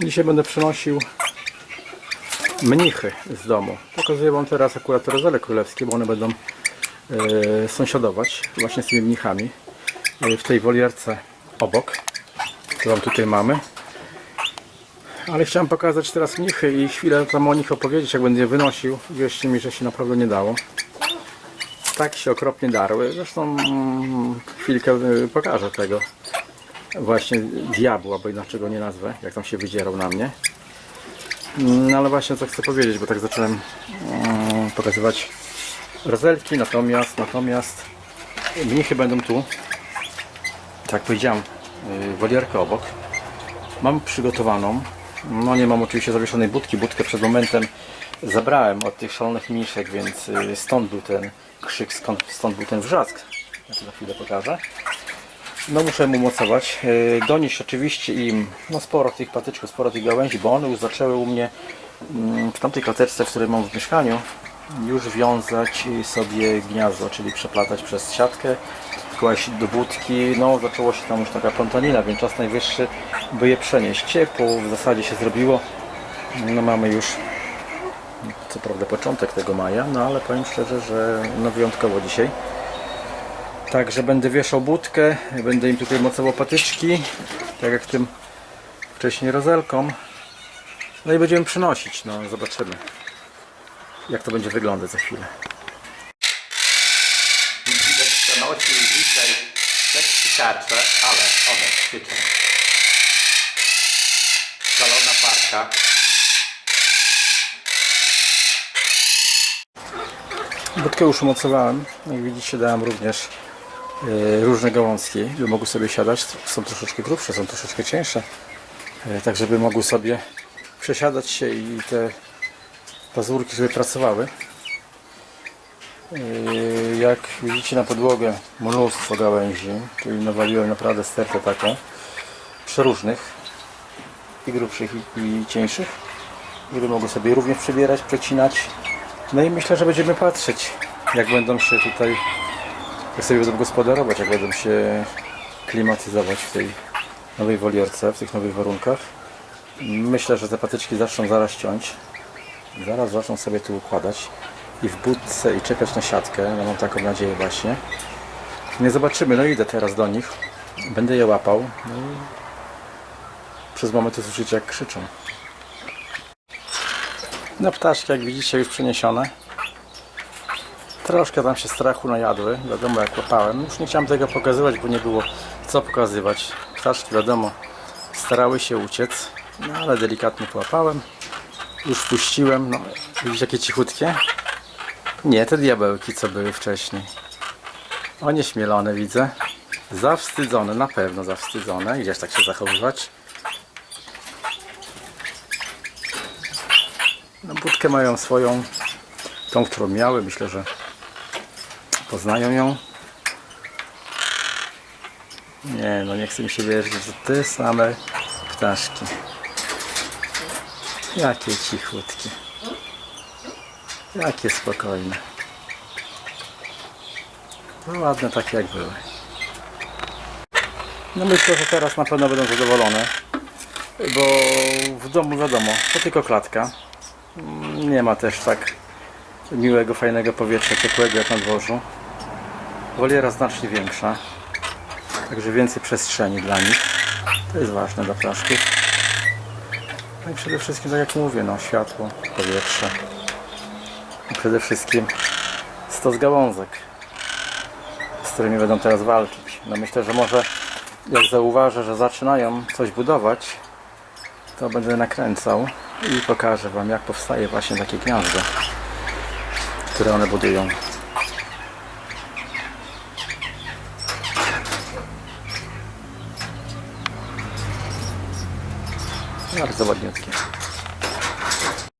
Dzisiaj będę przynosił mnichy z domu. Pokazuję Wam teraz akurat rozele królewskie, bo one będą e, sąsiadować właśnie z tymi mnichami e, w tej wolierce obok, którą tutaj mamy. Ale chciałem pokazać teraz mnichy i chwilę tam o nich opowiedzieć, jak będę je wynosił. Wierzcie mi, że się naprawdę nie dało. Tak się okropnie darły. Zresztą mm, chwilkę y, pokażę tego. Właśnie diabła, bo inaczej go nie nazwę, jak tam się wydzierał na mnie. No ale właśnie co chcę powiedzieć, bo tak zacząłem mm, pokazywać rozelki, natomiast, natomiast mnichy będą tu. Tak jak powiedziałem, y, wolierkę obok. Mam przygotowaną. No nie mam oczywiście zawieszonej budki. Budkę przed momentem zabrałem od tych szalonych mniszek, więc y, stąd był ten krzyk, stąd był ten wrzask. Ja to za chwilę pokażę. No muszę mu mocować. Y, Donieść oczywiście im no, sporo tych patyczków, sporo tych gałęzi, bo one już zaczęły u mnie mm, w tamtej klateczce, w której mam w mieszkaniu, już wiązać sobie gniazdo, czyli przeplatać przez siatkę, kłaść do budki. No zaczęło się tam już taka plątanina, więc czas najwyższy, by je przenieść. Ciepło w zasadzie się zrobiło. No mamy już co prawda początek tego maja, no ale powiem szczerze, że no wyjątkowo dzisiaj. Także będę wieszał budkę, będę im tutaj mocował patyczki, tak jak tym wcześniej rozelką. No i będziemy przynosić, no zobaczymy jak to będzie wyglądać za chwilę. Widać przenosił dzisiaj te krzykacze, ale one krzyczą. Szalona parka. Budkę już umocowałem. Jak widzicie dałem również różne gałązki, by mogły sobie siadać. Są troszeczkę grubsze, są troszeczkę cieńsze. E, tak żeby mogły sobie przesiadać się i te pazurki, żeby pracowały. E, Jak widzicie na podłogę mnóstwo gałęzi, czyli nawaliłem naprawdę stertę taką przeróżnych i grubszych i, i cieńszych, żeby mogły sobie również przebierać, przecinać. No i myślę, że będziemy patrzeć, jak będą się tutaj, jak sobie będą gospodarować, jak będą się klimatyzować w tej nowej wolierce, w tych nowych warunkach. Myślę, że te patyczki zaczną zaraz ciąć. Zaraz zaczną sobie tu układać i w budce i czekać na siatkę. No mam taką nadzieję właśnie. Nie zobaczymy, no idę teraz do nich. Będę je łapał. No i przez moment usłyszycie jak krzyczą. No ptaszki jak widzicie już przeniesione. Troszkę tam się strachu najadły, wiadomo jak łapałem. Już nie chciałem tego pokazywać, bo nie było co pokazywać. Ptaszki wiadomo starały się uciec, no ale delikatnie połapałem. Już puściłem, no widzicie jakie cichutkie? Nie, te diabełki co były wcześniej. Onieśmielone widzę. Zawstydzone, na pewno zawstydzone. Idziesz tak się zachowywać. No, budkę mają swoją, tą, którą miały. Myślę, że poznają ją. Nie, no nie chcę mi się wierzyć, że te same ptaszki. Jakie cichutkie. Jakie spokojne. No ładne takie jak były. No myślę, że teraz na pewno będą zadowolone. Bo w domu wiadomo, to tylko klatka nie ma też tak miłego, fajnego powietrza ciepłego jak na dworzu. Woliera znacznie większa, także więcej przestrzeni dla nich. To jest ważne dla ptaszków. No i przede wszystkim, tak jak mówię, no, światło, powietrze. I przede wszystkim stos gałązek, z którymi będą teraz walczyć. No myślę, że może jak zauważę, że zaczynają coś budować, to będę nakręcał i pokażę Wam jak powstaje właśnie takie gniazdo, które one budują. Как Заводецкий.